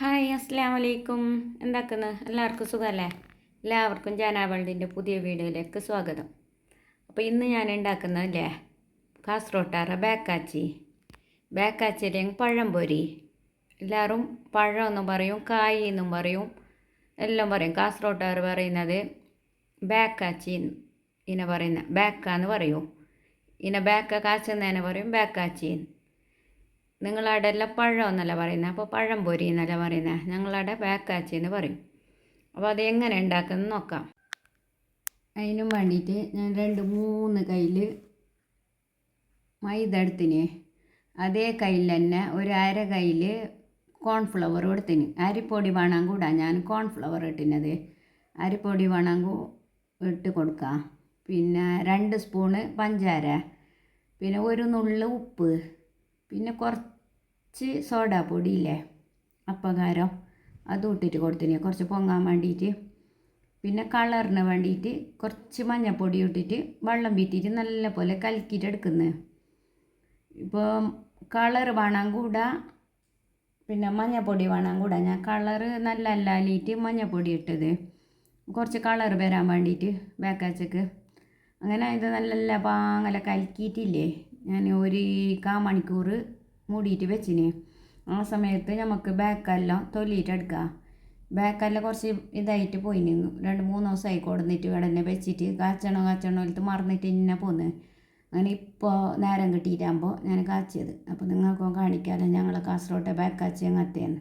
Hi അസ്സാം വലൈക്കും എന്താക്കുന്നു? എല്ലാവർക്കും സുഖമല്ലേ എല്ലാവർക്കും ജാനാവൾഡിന്റെ പുതിയ വീഡിയോയിലേക്ക് സ്വാഗതം. അപ്പോൾ ഇന്ന് ഞാൻ ഉണ്ടാക്കുന്നതല്ലേ കാസറോട്ടാറ ബാക്കാച്ചി? പഴം പഴംപൊരി. എല്ലാവരും പഴം എന്നും പറയും കായി എന്നും പറയും എല്ലാം പറയും. കാസറോട്ടാറ് പറയുന്നത്? ബാക്കാച്ചി ഇനെ പറയുന്ന ബാക്കാന്ന് പറയൂ. ഇനെ ബാക്ക കാച്ചെന്നതിനെ പറയും ബാക്കാച്ചി നിങ്ങളവിടെ എല്ലാം പഴം എന്നല്ല പറയുന്നത് അപ്പോൾ പഴം പൊരി എന്നല്ല പറയുന്നത് ഞങ്ങളവിടെ പാക്കാച്ചി എന്ന് പറയും. അപ്പോൾ അത് എങ്ങനെ ഉണ്ടാക്കുന്നത് നോക്കാം. അതിനും വേണ്ടിയിട്ട് ഞാൻ രണ്ട് മൂന്ന് കയ്യിൽ മൈദ എടുത്തിന്. അതേ കയ്യിൽ തന്നെ ഒരു അര കയ്യിൽ കോൺഫ്ലവർ എടുത്തിന് അരിപ്പൊടി വേണം കൂടാ. ഞാൻ കോൺഫ്ലവർ ഇട്ടിനത്. അരിപ്പൊടി വേണം ഇട്ട് കൊടുക്കാം. പിന്നെ രണ്ട് സ്പൂണ് പഞ്ചാര. പിന്നെ ഒരു നുള്ള് ഉപ്പ്. പിന്നെ കുറച്ച് സോഡാപ്പൊടി ഇല്ലേ അപ്പകാരം അതും ഇട്ടിട്ട് കൊടുത്തിന്. കുറച്ച് പൊങ്ങാൻ വേണ്ടിയിട്ട്. പിന്നെ കളറിന് വേണ്ടിയിട്ട് കുറച്ച് മഞ്ഞൾപ്പൊടി ഇട്ടിട്ട് വെള്ളം വീറ്റിയിട്ട് നല്ല പോലെ കലക്കിയിട്ട് എടുക്കുന്നത് ഇപ്പോൾ കളർ വേണം കൂടെ പിന്നെ മഞ്ഞപ്പൊടി വേണം കൂടെ. ഞാൻ കളറ് നല്ല അല്ലാലിയിട്ട് മഞ്ഞൾപ്പൊടി ഇട്ടത്. കുറച്ച് കളർ വരാൻ വേണ്ടിയിട്ട് ബേക്കാച്ചക്ക് അങ്ങനെ ഇത് നല്ല പാങ്ങല കലക്കിയിട്ടില്ലേ? ഞാൻ ഒരു കാ മണിക്കൂർ മൂടിയിട്ട് വെച്ചിന്. ആ സമയത്ത് നമുക്ക് ബാക്കെല്ലാം തൊലിയിട്ട് എടുക്കാം. ബാക്കെല്ലാം കുറച്ച് ഇതായിട്ട് പോയി നിന്നു രണ്ട് മൂന്ന് ദിവസമായി കൊടുന്നിട്ട് ഇവിടെ തന്നെ വെച്ചിട്ട് കാച്ചണോ കാച്ചണോ എടുത്ത് മറന്നിട്ട് ഇന്നെ പോന്ന്. അങ്ങനെ ഇപ്പോൾ നേരം കിട്ടിയിട്ടാകുമ്പോൾ ഞാൻ കാച്ചിയത്. അപ്പോൾ നിങ്ങൾക്കും കാണിക്കാമല്ലോ ഞങ്ങൾ കാസർഗോട്ടെ ബാക്ക് കാച്ചി അങ്ങത്തേന്ന്.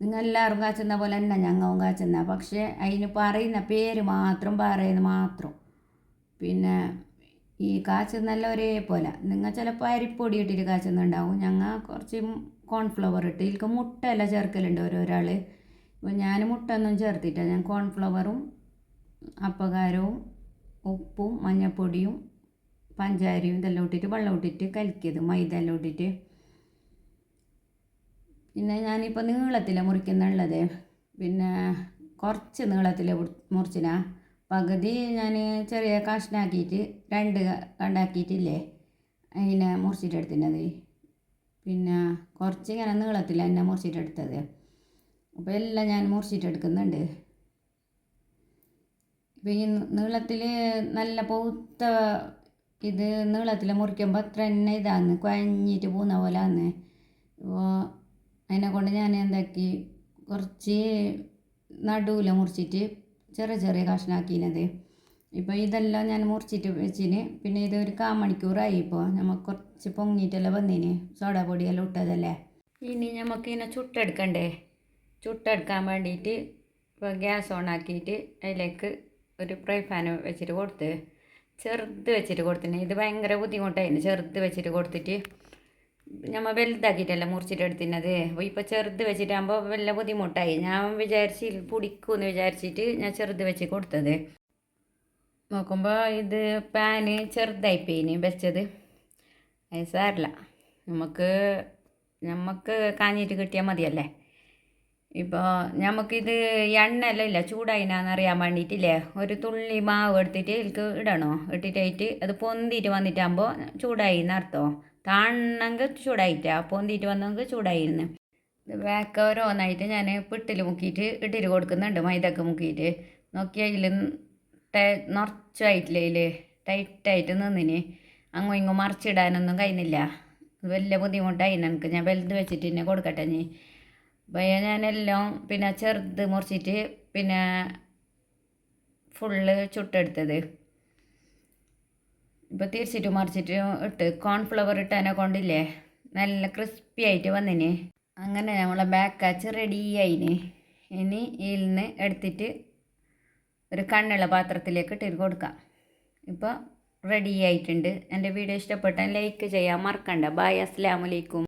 നിങ്ങൾ എല്ലാവരും കാച്ചുന്ന പോലെ തന്നെ ഞങ്ങളും കാച്ചുന്ന. പക്ഷേ അതിന് പറയുന്ന പേര് മാത്രം പറയുന്നത് മാത്രം. പിന്നെ ഈ കാച്ചെന്നല്ല ഒരേ പോലെ. നിങ്ങൾ ചിലപ്പോൾ അരിപ്പൊടി ഇട്ടിട്ട് കാച്ചുന്നുണ്ടാവും. ഞങ്ങൾ കുറച്ച് കോൺഫ്ലവർ ഇട്ട്. ഇതിൽക്ക് മുട്ടയെല്ലാം ചേർക്കലുണ്ട് ഓരോരാൾ ഇപ്പോൾ ഞാൻ മുട്ട ഒന്നും ചേർത്തിട്ടില്ല. ഞാൻ കോൺഫ്ലവറും അപ്പകാരവും ഉപ്പും മഞ്ഞൾപ്പൊടിയും പഞ്ചാരിയും ഇതെല്ലാം ഇട്ടിട്ട് വെള്ളം ഇട്ടിട്ട് കലക്കിയത്. മൈദ എല്ലാം ഇട്ടിട്ട്. പിന്നെ ഞാനിപ്പോൾ നീളത്തിലാണ് മുറിക്കുന്നുള്ളത്. പിന്നെ കുറച്ച് നീളത്തിൽ മുറിച്ചിനാ. പകുതി ഞാൻ ചെറിയ കഷ്ണാക്കിയിട്ട് രണ്ട് കണ്ടാക്കിയിട്ടില്ലേ? അതിനെ മുറിച്ചിട്ടെടുത്തിനത് പിന്നെ കുറച്ച് ഇങ്ങനെ നീളത്തിൽ എന്നെ മുറിച്ചിട്ടെടുത്തത്. അപ്പോൾ എല്ലാം ഞാൻ മുറിച്ചിട്ടെടുക്കുന്നുണ്ട്. ഇപ്പം ഈ നീളത്തിൽ നല്ല പൗത്ത ഇത് നീളത്തിൽ മുറിക്കുമ്പോൾ അത്ര തന്നെ ഇതാന്ന് കുഴഞ്ഞിട്ട് പോകുന്ന പോലെ ആന്ന് അപ്പോൾ അതിനെ കൊണ്ട് ഞാൻ എന്താക്കി കുറച്ച് നടുവിൽ മുറിച്ചിട്ട് ചെറിയ ചെറിയ കഷ്ണാക്കിനത്. ഇപ്പോൾ ഇതെല്ലാം ഞാൻ മുറിച്ചിട്ട് വെച്ചിന്. പിന്നെ ഇത് ഒരു കാ മണിക്കൂറായി ഇപ്പോൾ നമുക്ക് കുറച്ച് പൊങ്ങിയിട്ടെല്ലാം വന്നിന്. സോഡ പൊടിയെല്ലാം ഇട്ടതല്ലേ? ഇനി നമുക്ക് ഇതിനെ ചുട്ടെടുക്കണ്ടേ? ചുട്ടെടുക്കാൻ വേണ്ടിയിട്ട് ഇപ്പോൾ ഗ്യാസ് ഓൺ ആക്കിയിട്ട് അതിലേക്ക് ഒരു ഫ്രൈ പാൻ വെച്ചിട്ട് കൊടുത്ത്. ചെറുത് വെച്ചിട്ട് കൊടുത്തിന്. ഇത് ഭയങ്കര ബുദ്ധിമുട്ടായിരുന്നു ചെറുത് വെച്ചിട്ട് കൊടുത്തിട്ട് നമ്മൾ വലുതാക്കിയിട്ടല്ല മുറിച്ചിട്ട് എടുത്തിരുന്നത്? അപ്പോൾ ഇപ്പോൾ ചെറുത് വെച്ചിട്ടാകുമ്പോൾ വല്ല ബുദ്ധിമുട്ടായി? ഞാൻ വിചാരിച്ച് പൊടിക്കുമെന്ന് വിചാരിച്ചിട്ട് ഞാൻ ചെറുത് വെച്ച് കൊടുത്തത്. നോക്കുമ്പോൾ ഇത് പാന് ചെറുതായിപ്പോയിന് വെച്ചത്. അത് സാരില്ല. നമുക്ക് നമുക്ക് കാഞ്ഞിട്ട് കിട്ടിയാൽ മതിയല്ലേ? ഇപ്പോൾ നമുക്കിത് എണ്ണയെല്ലാം ഇല്ല? ചൂടായിനാന്ന് അറിയാൻ വേണ്ടിയിട്ടില്ലേ? ഒരു തുള്ളി മാവ് എടുത്തിട്ട് എനിക്ക് ഇടണോ? ഇട്ടിട്ടായിട്ട് അത് പൊന്തിയിട്ട് വന്നിട്ടാകുമ്പോൾ ചൂടായി എന്നർത്ഥം താണെങ്കിൽ ചൂടായിട്ടാ പൊന്തിയിട്ട് വന്നെങ്കിൽ ചൂടായിരുന്നു. വേക്ക ഓരോന്നായിട്ട് ഞാൻ പിട്ടിൽ മുക്കിയിട്ട് ഇട്ടിൽ കൊടുക്കുന്നുണ്ട് മൈദക്ക് മുക്കിയിട്ട് നോക്കിയാൽ ഇതിൽ നിറച്ചായിട്ടില്ല ഇതിൽ ടൈറ്റായിട്ട് നിന്നിന്. അങ്ങും ഇങ്ങും മറിച്ചിടാനൊന്നും കഴിയുന്നില്ല വലിയ ബുദ്ധിമുട്ടായി എനിക്ക് ഞാൻ വലുത് വെച്ചിട്ട് തന്നെ കൊടുക്കട്ടെ നീ ഭയ ഞാനെല്ലാം പിന്നെ ചെറുത് മുറിച്ചിട്ട് പിന്നെ ഫുള്ള് ചുട്ടെടുത്തത്. ഇപ്പോൾ തിരിച്ചിട്ട് മറിച്ചിട്ട് ഇട്ട് കോൺഫ്ലവർ ഇട്ടതിനെ കൊണ്ടില്ലേ? നല്ല ക്രിസ്പി ആയിട്ട് വന്നിന്. അങ്ങനെ നമ്മളെ ബാക്കാച്ച് റെഡി ആയിന്. ഇനി ഇതിൽ നിന്ന് എടുത്തിട്ട് ഒരു കണ്ണുള്ള പാത്രത്തിലേക്ക് ഇട്ടിട്ട് കൊടുക്കാം. ഇപ്പോൾ റെഡി ആയിട്ടുണ്ട്. എന്റെ വീഡിയോ ഇഷ്ടപ്പെട്ടാൽ ലൈക്ക് ചെയ്യാൻ മറക്കണ്ട. ബായ് അസ്സാമലൈക്കും